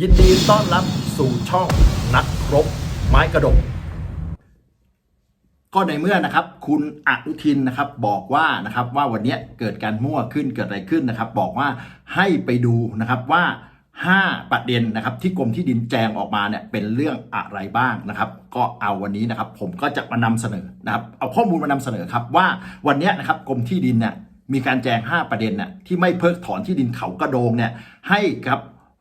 ยินดีต้อนรับสู่ช่องนักครบไม้กระดก ก็ในเมื่อนะครับ คุณอนุทินนะครับบอกว่านะครับว่าวันนี้เกิดการมั่วขึ้นเกิดอะไรขึ้นนะครับ บอกว่าให้ไปดูนะครับว่า 5 ประเด็นนะครับ ที่กรมที่ดินแจงออกมาเนี่ยเป็นเรื่องอะไรบ้างนะครับ ก็เอาวันนี้นะครับ ผมก็จะมานำเสนอนะครับเอาข้อมูลมานำเสนอครับว่าวันนี้นะครับกรมที่ดินเนี่ยมีการแจง 5 ประเด็นน่ะที่ไม่เพิกถอนที่ดินเขากระโดงเนี่ยให้ครับ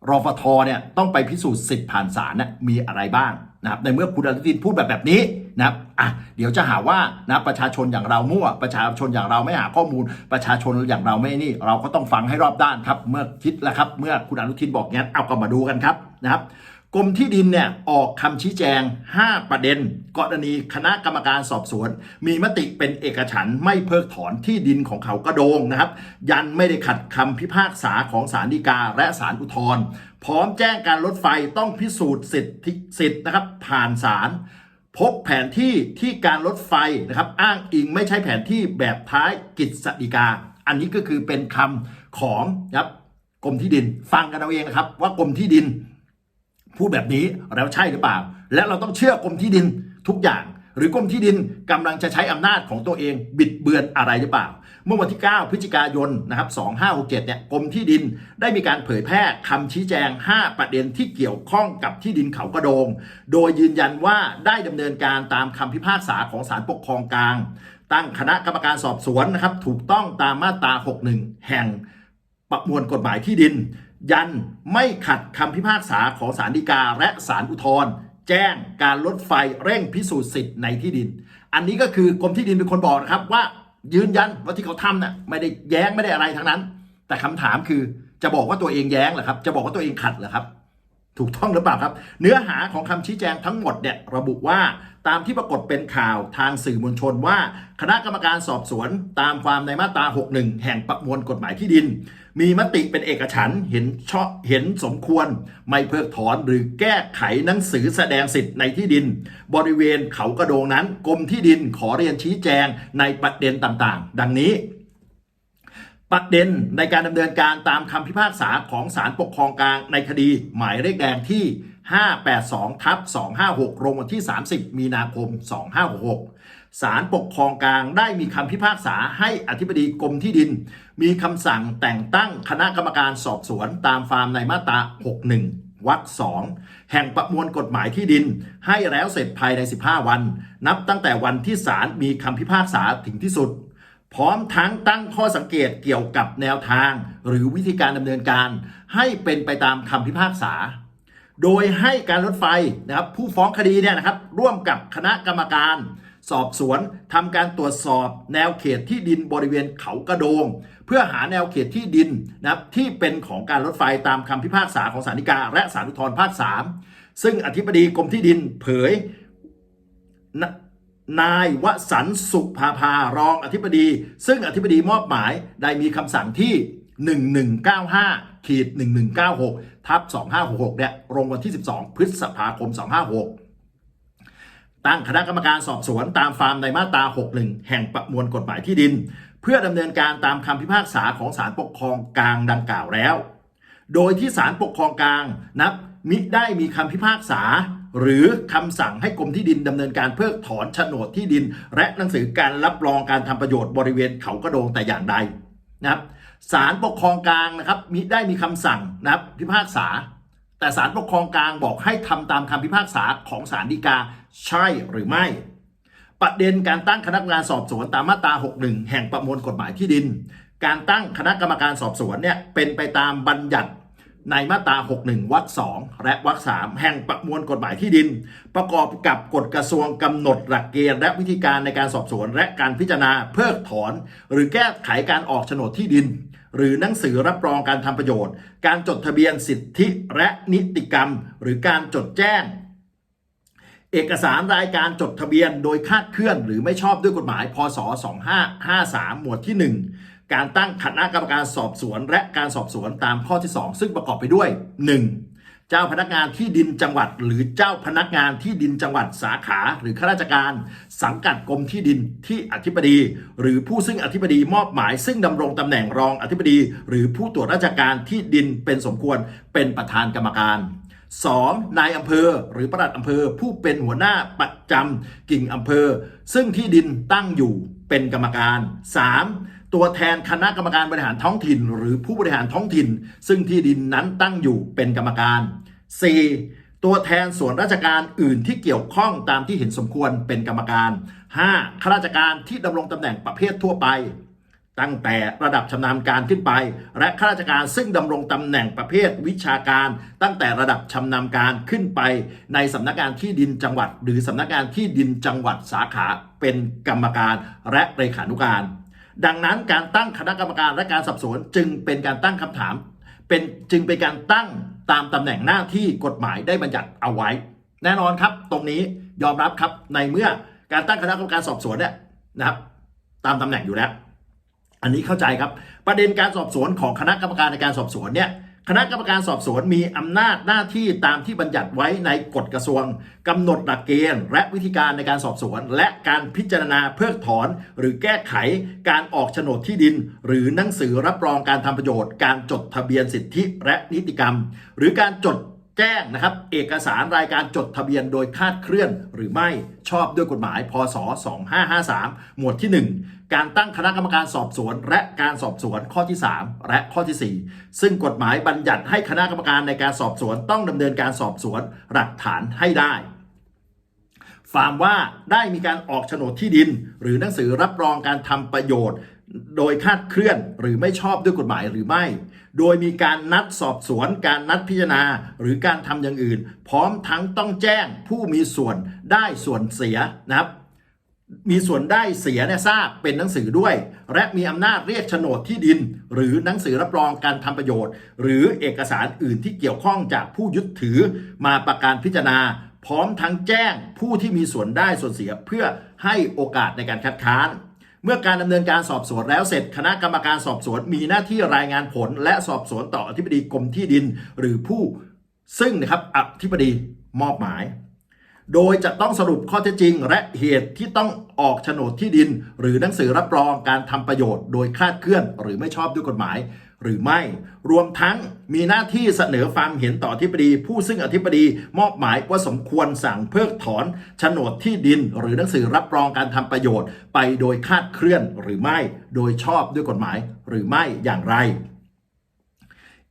รฟทเนี่ยต้องไปพิสูจน์สิทธิ์ผ่านศาลนะมีอะไรบ้างนะครับในเมื่อคุณอนุทินพูดแบบแบบนี้นะครับอะเดี๋ยวจะหาว่านะประชาชนอย่างเรามั่ว ประชาชนอย่างเราไม่หาข้อมูล ประชาชนอย่างเราไม่นี่ เราก็ต้องฟังให้รอบด้านครับ เมื่อคิดแล้วครับ เมื่อคุณอนุทินบอกงั้นเอาก็มาดูกันครับนะครับ กรมที่ดินเนี่ยออกคำชี้แจง 5 ประเด็น กรณีคณะกรรมการสอบสวน มีมติเป็นเอกฉันไม่เพิกถอนที่ดินของเขากระโดงนะครับ ยันไม่ได้ขัดคำพิพากษาของศาลฎีกาและศาลอุทธรณ์พร้อมแจ้งการรถไฟต้องพิสูจน์สิทธิสิทธิ์นะครับ ผ่านศาลพบแผนที่ที่การรถไฟนะครับ อ้างอิงไม่ใช่แผนที่แบบท้ายกิจสฎีกา อันนี้ก็คือเป็นคำของนะครับกรมที่ดินฟังกันเอาเองนะครับว่ากรมที่ดิน พูดแบบนี้แล้วใช่หรือเปล่า และเราต้องเชื่อกรมที่ดินทุกอย่างหรือกรมที่ดินกำลังจะใช้อำนาจของตัวเองบิดเบือนอะไรหรือเปล่า เมื่อวันที่ 9 พฤศจิกายนนะครับ2567เนี่ยกรมที่ดินได้มีการเผยแพร่คำชี้แจง 5 ประเด็นที่เกี่ยวข้องกับที่ดินเขากระโดง โดยยืนยันว่าได้ดำเนินการตามคำพิพากษาของศาลปกครองกลาง ตั้งคณะกรรมการสอบสวนนะครับถูกต้องตามมาตรา 61 แห่งประมวลกฎหมายที่ดิน ยันไม่ขัดคำพิพากษาของศาลฎีกาและศาลอุทธรณ์แจ้งการลดไฟเร่งพิสูจน์สิทธิ์ในที่ดิน อันนี้ก็คือกรมที่ดินเป็นคนบอกนะครับว่ายืนยันว่าที่เขาทำน่ะไม่ได้แย้งไม่ได้อะไรทั้งนั้น แต่คำถามคือจะบอกว่าตัวเองแย้งเหรอครับ จะบอกว่าตัวเองขัดเหรอครับ ถูกต้องหรือเปล่าครับ เนื้อหาของคำชี้แจงทั้งหมดเนี่ยระบุว่าตามที่ปรากฏเป็นข่าวทางสื่อมวลชนว่า คณะกรรมการสอบสวนตามความในมาตรา 61 แห่งประมวลกฎหมายที่ดิน มีมติเป็นเอกฉันเห็นชอบเห็นสมควร ไม่เพิกถอนหรือแก้ไขหนังสือแสดงสิทธิ์ในที่ดิน บริเวณเขากระโดงนั้นกรมที่ดินขอเรียนชี้แจงในประเด็นต่างๆ ดังนี้ ประเด็นในการดำเนินการตามคำพิพากษาของศาลปกครองกลางในคดี หมายเลขแดงที่ 582ทับ256ลงวันที่ 30 มีนาคม 2566ศาลปกครองกลางได้มีคำพิพากษาให้อธิบดีกรมที่ดิน มีคำสั่งแต่งตั้งคณะกรรมการสอบสวนตามฟาร์มในมาตรา 61วรรคสองแห่งประมวลกฎหมายที่ดิน ให้แล้วเสร็จภายใน 15 วัน นับตั้งแต่วันที่ศาลมีคำพิพากษาถึงที่สุด พร้อมทั้งตั้งข้อสังเกตเกี่ยวกับแนวทาง หรือวิธีการดำเนินการ ให้เป็นไปตามคำพิพากษา โดยให้การรถไฟนะครับผู้ฟ้องคดีเนี่ยนะครับร่วมกับคณะกรรมการ สอบสวนทำการตรวจสอบแนวเขตที่ดินบริเวณเขากระโดง เพื่อหาแนวเขตที่ดินนะครับที่เป็นของการรถไฟตามคำพิพากษาของศาลฎีกา และศาลอุทธรภาค 3 ซึ่งอธิบดีกรมที่ดินเผย นายวสันสุภาภารองอธิบดี ซึ่งอธิบดีมอบหมายได้มีคำสั่งที่ 1195ขีด1196 ทับ 2566 เนี่ยลงวันที่ 12 พฤษภาคม 256ตั้งคณะกรรมการสอบสวนตามฟาร์มในมาตรา 61 แห่งประมวลกฎหมายที่ดิน เพื่อดำเนินการตามคำพิพากษาของศาลปกครองกลางดังกล่าวแล้ว โดยที่ศาลปกครองกลางนับมิได้มีคำพิพากษา หรือคำสั่งให้กรมที่ดินดำเนินการเพิกถอนโฉนดที่ดิน และหนังสือการรับรองการทำประโยชน์บริเวณเขากระโดงแต่อย่างใดนะครับศาลปกครองกลางนะครับมิได้มีคำสั่งนะครับพิพากษา แต่ศาลปกครองกลางบอกให้ทำตามคำพิพากษาของศาลฎีกาใช่หรือไม่ ประเด็นการตั้งคณะกรรมการสอบสวนตามมาตรา 61 แห่งประมวลกฎหมายที่ดิน การตั้งคณะกรรมการสอบสวนเนี่ยเป็นไปตามบัญญัติ ในมาตรา 61 วรรค 2 และวรรค 3 แห่งประมวลกฎหมายที่ดิน ประกอบกับกฎกระทรวงกำหนดหลักเกณฑ์และวิธีการในการสอบสวน และการพิจารณาเพิกถอน หรือแก้ไขการออกโฉนดที่ดิน หรือหนังสือรับรองการทำประโยชน์ การจดทะเบียนสิทธิและนิติกรรม หรือการจดแจ้ง เอกสารรายการจดทะเบียนโดยคาดเคลื่อนหรือไม่ชอบด้วยกฎหมาย พศ 2553 หมวดที่ 1 การตั้งคณะกรรมการสอบสวน และการสอบสวนตามข้อที่ 2 ซึ่งประกอบไปด้วย 1. เจ้าพนักงานที่ดินจังหวัด หรือเจ้าพนักงานที่ดินจังหวัดสาขาหรือข้าราชการ สังกัดกรมที่ดินที่อธิบดี หรือผู้ซึ่งอธิบดีมอบหมาย ซึ่งดำรงตำแหน่งรองอธิบดี หรือผู้ตรวจราชการที่ดินเป็นสมควรเป็นประธานกรรมการ 2. นายอำเภอหรือประหลัดอำเภอผู้เป็นหัวหน้าประจำกิ่งอำเภอ ซึ่งที่ดินตั้งอยู่เป็นกรรมการ 3. ตัวแทนคณะกรรมการบริหารท้องถิ่น หรือผู้บริหารท้องถิ่น ซึ่งที่ดินนั้นตั้งอยู่เป็นกรรมการ 4. ตัวแทนส่วนราชการอื่นที่เกี่ยวข้องตามที่เห็นสมควรเป็นกรรมการ 5. ข้าราชการที่ดำรงตำแหน่งประเภททั่วไป ตั้งแต่ระดับชำนาญการขึ้นไป และข้าราชการซึ่งดำรงตำแหน่งประเภทวิชาการ ตั้งแต่ระดับชำนาญการขึ้นไป ในสำนักงานที่ดินจังหวัด หรือสำนักงานที่ดินจังหวัดสาขาเป็นกรรมการและเลขานุการ ดังนั้นการตั้งคณะกรรมการและการสอบสวนจึงเป็นการตั้งคำถาม เป็นจึงเป็นการตั้งตามตำแหน่งหน้าที่กฎหมายได้บัญญัติเอาไว้ แน่นอนครับตรงนี้ยอมรับครับในเมื่อการตั้งคณะกรรมการสอบสวนเนี่ยนะครับ ตามตำแหน่งอยู่แล้ว อันนี้เข้าใจครับ ประเด็นการสอบสวนของคณะกรรมการในการสอบสวนเนี่ย คณะกรรมการสอบสวนมีอำนาจหน้าที่ตามที่บัญญัติไว้ในกฎกระทรวงกำหนดหลักเกณฑ์ และวิธีการในการสอบสวน และการพิจารณาเพิกถอน หรือแก้ไขการออกโฉนดที่ดิน หรือหนังสือรับรองการทำประโยชน์ การจดทะเบียนสิทธิและนิติกรรม หรือการจด แจ้งนะครับ เอกสารรายการจดทะเบียนโดยคาดเคลื่อนหรือไม่ชอบด้วยกฎหมาย พศ 2553 หมวดที่ 1 การตั้งคณะกรรมการสอบสวน และการสอบสวนข้อที่ 3 และข้อที่ 4 ซึ่งกฎหมายบัญญัติให้คณะกรรมการในการสอบสวนต้องดำเนินการสอบสวนหลักฐานให้ได้ฟาร์มว่าได้มีการออกโฉนดที่ดิน หรือหนังสือรับรองการทำประโยชน์ โดยคาดเคลื่อนหรือไม่ชอบด้วยกฎหมายหรือไม่ โดยมีการนัดสอบสวน การนัดพิจารณา หรือการทำอย่างอื่น พร้อมทั้งต้องแจ้งผู้มีส่วนได้ส่วนเสียนะครับมีส่วนได้เสียเนี่ยทราบเป็นหนังสือด้วย และมีอำนาจเรียกโฉนดที่ดิน หรือหนังสือรับรองการทำประโยชน์ หรือเอกสารอื่นที่เกี่ยวข้องจากผู้ยึดถือมาประการพิจารณา พร้อมทั้งแจ้งผู้ที่มีส่วนได้ส่วนเสียเพื่อให้โอกาสในการคัดค้าน เมื่อการดำเนินการสอบสวนแล้วเสร็จคณะกรรมการสอบสวนมีหน้าที่รายงานผล และสอบสวนต่ออธิบดีกรมที่ดิน หรือผู้ซึ่งนะครับอธิบดีมอบหมาย โดยจะต้องสรุปข้อเท็จจริง และเหตุที่ต้องออกโฉนดที่ดิน หรือหนังสือรับรองการทำประโยชน์ โดยคลาดเคลื่อน หรือไม่ชอบด้วยกฎหมาย หรือไม่ รวมทั้งมีหน้าที่เสนอความเห็นต่ออธิบดี ผู้ซึ่งอธิบดีมอบหมายว่าสมควรสั่งเพิกถอนโฉนดที่ดิน หรือหนังสือรับรองการทำประโยชน์ ไปโดยคาดเคลื่อนหรือไม่ โดยชอบด้วยกฎหมายหรือไม่อย่างไร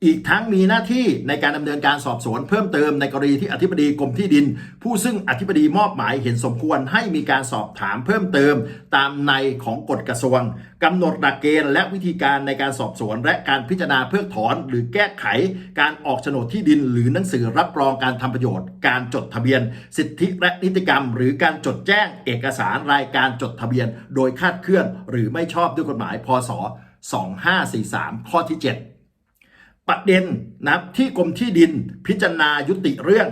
อีกทั้งมีหน้าที่ในการดำเนินการสอบสวนเพิ่มเติมในกรณีที่อธิบดีกรมที่ดิน ผู้ซึ่งอธิบดีมอบหมายเห็นสมควรให้มีการสอบถามเพิ่มเติม ตามในของกฎกระทรวงกำหนดหลักเกณฑ์และวิธีการในการสอบสวน และการพิจารณาเพิกถอน หรือแก้ไข การออกโฉนดที่ดิน หรือหนังสือรับรองการทำประโยชน์ การจดทะเบียน สิทธิและนิติกรรม หรือการจดแจ้งเอกสารรายการจดทะเบียน โดยคาดเคลื่อน หรือไม่ชอบด้วยกฎหมายพศ 2543 ข้อที่ 7 ประเด็นนะที่กรมที่ดินพิจารณายุติเรื่อง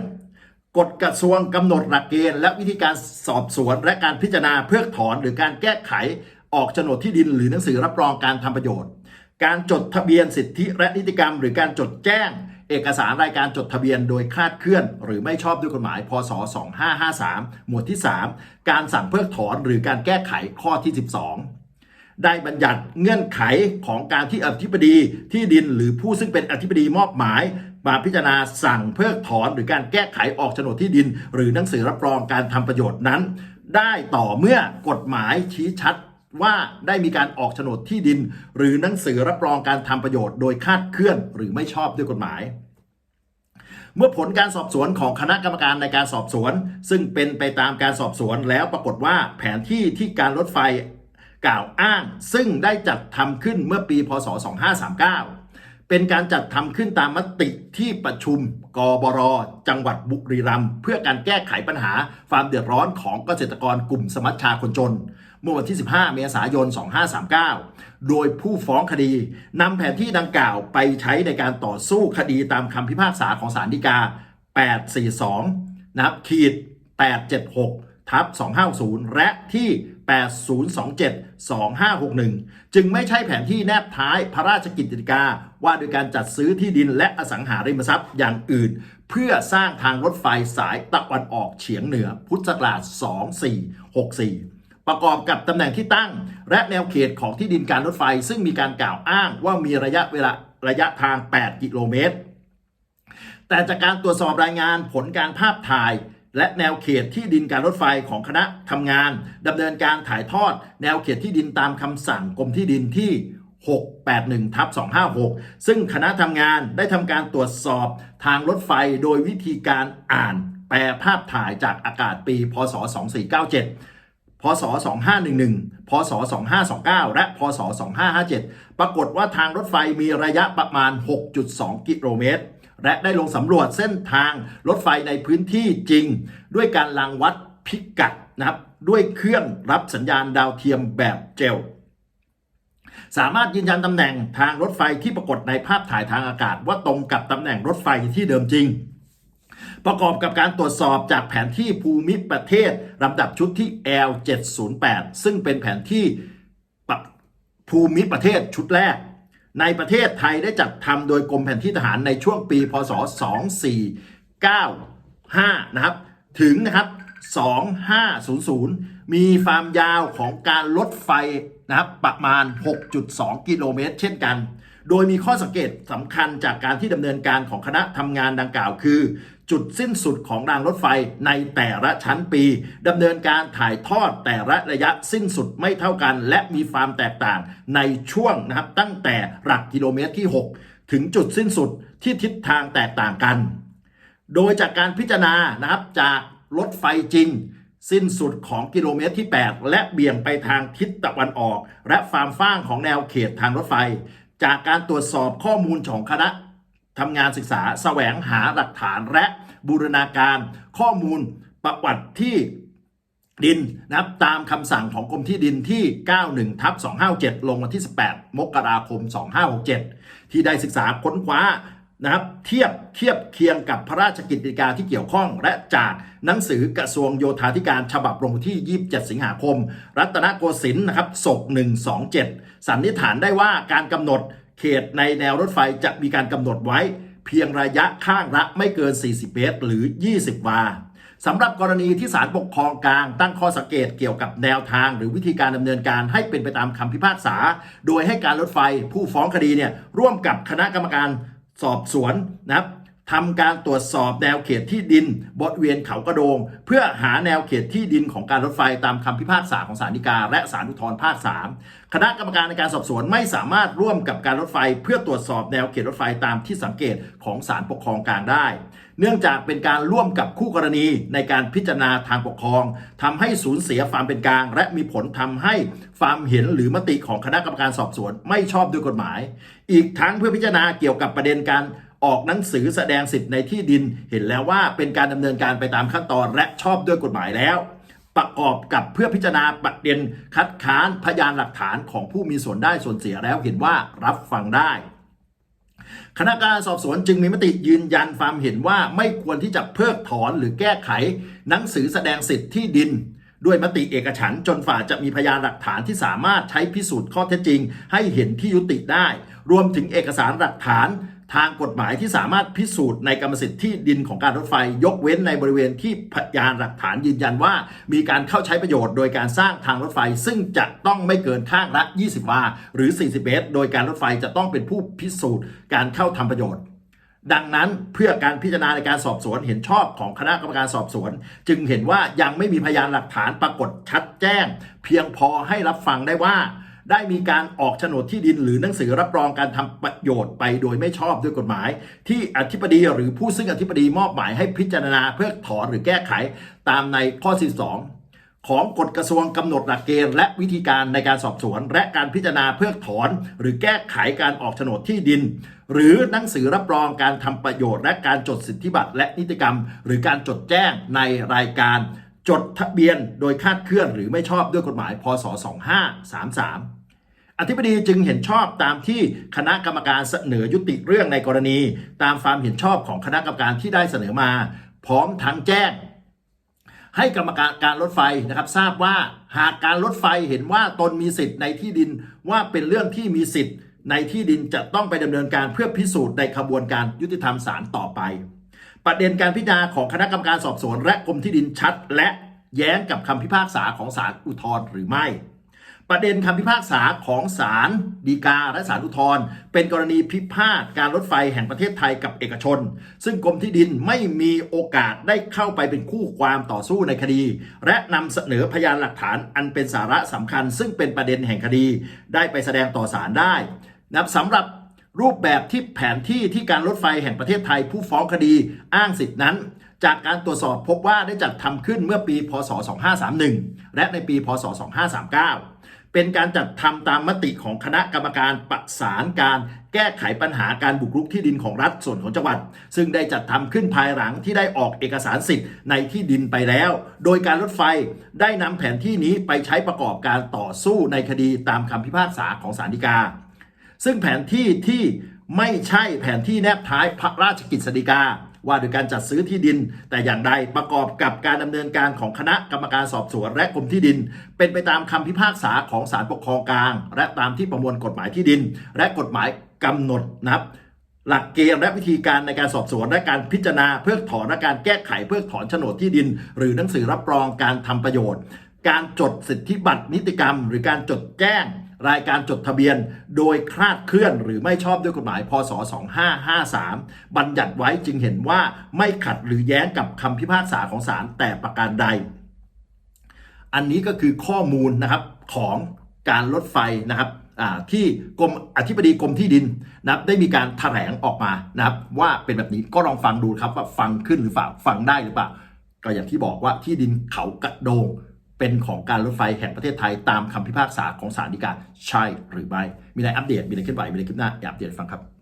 กฎกระทรวงกำหนดหลักเกณฑ์และวิธีการสอบสวน และการพิจารณาเพิกถอนหรือการแก้ไขออกโฉนดที่ดิน หรือหนังสือรับรองการทำประโยชน์ การจดทะเบียนสิทธิและนิติกรรม หรือการจดแจ้ง เอกสารรายการจดทะเบียนโดยคลาดเคลื่อน หรือไม่ชอบด้วยกฎหมาย พศ 2553 หมวดที่ 3 การสั่งเพิกถอนหรือการแก้ไขข้อที่ 12 ได้บัญญัติเงื่อนไขของการที่อธิบดีที่ดินหรือผู้ซึ่งเป็นอธิบดีมอบหมาย มาพิจารณาสั่งเพิกถอนหรือการแก้ไขออกโฉนดที่ดิน หรือหนังสือรับรองการทำประโยชน์นั้น ได้ต่อเมื่อกฎหมายชี้ชัดว่าได้มีการออกโฉนดที่ดิน หรือหนังสือรับรองการทำประโยชน์โดยคาดเคลื่อนหรือไม่ชอบด้วยกฎหมายเมื่อผลการสอบสวนของคณะกรรมการในการสอบสวน ซึ่งเป็นไปตามการสอบสวนแล้วปรากฏว่าแผนที่ที่การรถไฟ กล่าวอ้าง ซึ่งได้จัดทำขึ้นเมื่อปีพศ 2539 เป็นการจัดทำขึ้นตามมติที่ประชุมกบรจังหวัดบุรีรัมย์เพื่อการแก้ไขปัญหาความเดือดร้อนของเกษตรกรกลุ่มสมัชชาคนจน เมื่อวันที่ 15 เมษายน 2539 โดยผู้ฟ้องคดีนำแผนที่ดังกล่าวไปใช้ในการต่อสู้คดีตามคำพิพากษาของศาลฎีกา 842 นะครับขีด 876 ทับ 250 และที่ 8027 2561 จึงไม่ใช่แผนที่แนบท้ายพระราชกิจติกา ว่าโดยการจัดซื้อที่ดินและอสังหาริมทรัพย์อย่างอื่น เพื่อสร้างทางรถไฟสายตะวันออกเฉียงเหนือพุทธศักราช 2464ประกอบกับตำแหน่งที่ตั้ง และแนวเขตของที่ดินการรถไฟ ซึ่งมีการกล่าวอ้างว่ามีระยะเวลาระยะทาง 8 กิโลเมตร แต่จากการตรวจสอบรายงานผลการภาพถ่าย และแนวเขตที่ดินการรถไฟของคณะทำงานดำเนินการถ่ายทอด แนวเขตที่ดินตามคำสั่งกรมที่ดินที่ 681ทับ256 ซึ่งคณะทำงานได้ทำการตรวจสอบทางรถไฟโดยวิธีการอ่านแปลภาพถ่ายจากอากาศปี พศ 2497 พศ 2511 พศ 2529 และ พศ 2557 ปรากฏว่าทางรถไฟมีระยะประมาณ 6.2 กิโลเมตร และได้ลงสำรวจเส้นทางรถไฟในพื้นที่จริง ด้วยการลังวัดพิกัดนะครับด้วยเครื่องรับสัญญาณดาวเทียมแบบเจลสามารถยืนยันตำแหน่งทางรถไฟที่ปรากฏในภาพถ่ายทางอากาศ ว่าตรงกับตำแหน่งรถไฟที่เดิมจริง ประกอบกับการตรวจสอบจากแผนที่ภูมิประเทศลำดับชุดที่ L708 ซึ่งเป็นแผนที่ภูมิประเทศชุดแรก ในประเทศไทยได้จัดทำโดยกรมแผนที่ทหารในช่วงปี พศ 2495 นะครับ ถึงนะครับ 2500 มีความยาวของการลดไฟนะครับ ประมาณ 6.2 กิโลเมตร เช่นกัน โดยมีข้อสังเกตสำคัญจากการที่ดำเนินการของคณะทำงานดังกล่าวคือ จุดสิ้นสุดของรางรถไฟในแต่ละชั้นปีดำเนินการถ่ายทอดแต่ละระยะสิ้นสุดไม่เท่ากัน และมีความแตกต่างในช่วงนะครับตั้งแต่หลักกิโลเมตรที่ 6 ถึงจุดสิ้นสุดที่ทิศทางแตกต่างกัน โดยจากการพิจารณานะครับจากรถไฟจริง สิ้นสุดของกิโลเมตรที่ 8 และเบี่ยงไปทางทิศตะวันออก และฟาร์มฟ้างของแนวเขตทางรถไฟ จากการตรวจสอบข้อมูลของคณะ ทำงานศึกษาแสวงหาหลักฐานและบูรณาการข้อมูลประวัติที่ดินนะครับตามคำสั่งของกรมที่ดินที่ 91ทับ257 ลงวันที่ 18 มกราคม 2567 ที่ได้ศึกษาค้นคว้านะครับเทียบเทียบเคียงกับพระราชกิจกาที่เกี่ยวข้อง และจากหนังสือกระทรวงโยธาธิการฉบับลงที่ 27 สิงหาคม รัตนโกสินทร์นะครับศก127 สันนิษฐานได้ว่าการกำหนด เขตในแนวรถไฟจะมีการกำหนดไว้ เพียงระยะข้างละไม่เกิน 40 เมตร หรือ 20 วาสำหรับกรณีที่ศาลปกครองกลางตั้งข้อสังเกตเกี่ยวกับแนวทาง หรือวิธีการดำเนินการให้เป็นไปตามคำพิพากษา โดยให้การรถไฟผู้ฟ้องคดีเนี่ยร่วมกับคณะกรรมการสอบสวนนะครับ ทำการตรวจสอบแนวเขตที่ดินบริเวณเขากระโดง เพื่อหาแนวเขตที่ดินของการรถไฟตามคำพิพากษาของศาลฎีกา และศาลอุทธรภาค 3 คณะกรรมการในการสอบสวนไม่สามารถร่วมกับการรถไฟ เพื่อตรวจสอบแนวเขตรถไฟตามที่สังเกตของศาลปกครองกลางได้ เนื่องจากเป็นการร่วมกับคู่กรณีในการพิจารณาทางปกครองทำให้สูญเสียความเป็นกลาง และมีผลทำให้ความเห็นหรือมติของคณะกรรมการสอบสวนไม่ชอบด้วยกฎหมาย อีกทั้งเพื่อพิจารณาเกี่ยวกับประเด็นการ ออกหนังสือแสดงสิทธิ์ในที่ดิน เห็นแล้วว่าเป็นการดำเนินการไปตามขั้นตอนและชอบด้วยกฎหมายแล้ว ประกอบกับเพื่อพิจารณาประเด็นคัดค้านพยานหลักฐานของผู้มีส่วนได้ส่วนเสียแล้วเห็นว่ารับฟังได้คณะกรรมการสอบสวนจึงมีมติยืนยันความเห็นว่าไม่ควรที่จะเพิกถอนหรือแก้ไข หนังสือแสดงสิทธิ์ที่ดิน ด้วยมติเอกฉันจนฝ่าจะมีพยานหลักฐานที่สามารถใช้พิสูจน์ข้อเท็จจริง ให้เห็นที่ยุติได้ รวมถึงเอกสารหลักฐาน ทางกฎหมายที่สามารถพิสูจน์ในกรรมสิทธิ์ที่ดินของการรถไฟ ยกเว้นในบริเวณที่พยานหลักฐานยืนยันว่า มีการเข้าใช้ประโยชน์โดยการสร้างทางรถไฟ ซึ่งจะต้องไม่เกินข้างละ 20 วา หรือ 40 เมตร โดยการรถไฟจะต้องเป็นผู้พิสูจน์การเข้าทำประโยชน์ ดังนั้นเพื่อการพิจารณาในการสอบสวนเห็นชอบของคณะกรรมการสอบสวน จึงเห็นว่ายังไม่มีพยานหลักฐานปรากฏชัดแจ้ง เพียงพอให้รับฟังได้ว่า ได้มีการออกโฉนดที่ดินหรือหนังสือรับรองการทำประโยชน์ไปโดยไม่ชอบด้วยกฎหมาย ที่อธิบดีหรือผู้ซึ่งอธิบดีมอบหมายให้พิจารณาเพื่อถอนหรือแก้ไขตามในข้อ 42ของกฎกระทรวงกำหนดหลักเกณฑ์และวิธีการในการสอบสวน และการพิจารณาเพิกถอน หรือแก้ไขการออกโฉนดที่ดิน หรือหนังสือรับรองการทำประโยชน์ และการจดสิทธิบัตรและนิติกรรม หรือการจดแจ้งในรายการ จดทะเบียนโดยคาดเคลื่อนหรือไม่ชอบด้วยกฎหมายพศ2533 อธิบดีจึงเห็นชอบตามที่คณะกรรมการเสนอยุติเรื่องในกรณี ตามความเห็นชอบของคณะกรรมการที่ได้เสนอมา พร้อมทั้งแจ้ง ให้กรรมการการรถไฟนะครับทราบว่าหากการรถไฟเห็นว่าตนมีสิทธิ์ในที่ดินว่าเป็นเรื่องที่มีสิทธิ์ ในที่ดินจะต้องไปดำเนินการเพื่อพิสูจน์ในขบวนการยุติธรรมศาลต่อไป ประเด็นการพิจารณาของคณะกรรมการสอบสวนและกรมที่ดินชัด และแย้งกับคำพิพากษาของศาลอุทธรณ์หรือไม่ ประเด็นคำพิพากษาของศาลฎีกาและศาลอุทธรณ์เป็นกรณีพิพาทการรถไฟแห่งประเทศไทยกับเอกชน ซึ่งกรมที่ดินไม่มีโอกาสได้เข้าไปเป็นคู่ความต่อสู้ในคดี และนำเสนอพยานหลักฐานอันเป็นสาระสำคัญ ซึ่งเป็นประเด็นแห่งคดี ได้ไปแสดงต่อศาลได้นะสำหรับรูปแบบที่แผนที่ที่การรถไฟแห่งประเทศไทยผู้ฟ้องคดีอ้างสิทธินั้น จากการตรวจสอบพบว่าได้จัดทำขึ้นเมื่อปี พศ 2531 และในปี พศ 2539 เป็นการจัดทำตามมติของคณะกรรมการประสานการแก้ไขปัญหาการบุกรุกที่ดินของรัฐส่วนของจังหวัด ซึ่งได้จัดทำขึ้นภายหลังที่ได้ออกเอกสารสิทธิ์ในที่ดินไปแล้ว โดยการรถไฟได้นำแผนที่นี้ไปใช้ประกอบการต่อสู้ในคดีตามคำพิพากษาของศาลฎีกา ซึ่งแผนที่ที่ไม่ใช่แผนที่แนบท้ายพระราชกฤษฎีกา ว่าโดยการจัดซื้อที่ดิน แต่อย่างใดประกอบกับการดำเนินการของคณะกรรมการสอบสวนและกรมที่ดิน เป็นไปตามคำพิพากษาของศาลปกครองกลาง และตามที่ประมวลกฎหมายที่ดิน และกฎหมายกำหนดนะครับหลักเกณฑ์และวิธีการในการสอบสวนและการพิจารณาเพิกถอนและการแก้ไขเพิกถอนโฉนดที่ดิน หรือหนังสือรับรองการทำประโยชน์ การจดสิทธิบัตรนิติกรรม หรือการจดแจ้ง รายการจดทะเบียนโดยคลาดเคลื่อนหรือไม่ชอบด้วยกฎหมาย พศ 2553 บัญญัติไว้จึงเห็นว่าไม่ขัดหรือแย้งกับคำพิพากษาของศาลแต่ประการใด อันนี้ก็คือข้อมูลนะครับของการรถไฟนะครับที่กรมอธิบดีกรมที่ดินนะครับได้มีการแถลงออกมานะครับว่าเป็นแบบนี้ก็ลองฟังดูครับว่าฟังขึ้นหรือเปล่าฟังได้หรือเปล่าก็อย่างที่บอกว่าที่ดินเขากระโดง เป็นของการรถไฟแห่งประเทศไทยตามคำพิพากษาของศาลฎีกาใช่หรือไม่ มีอะไรอัปเดต มีอะไรเคลื่อนไหวมีอะไรคลิปหน้าอยากอัปเดตฟังครับ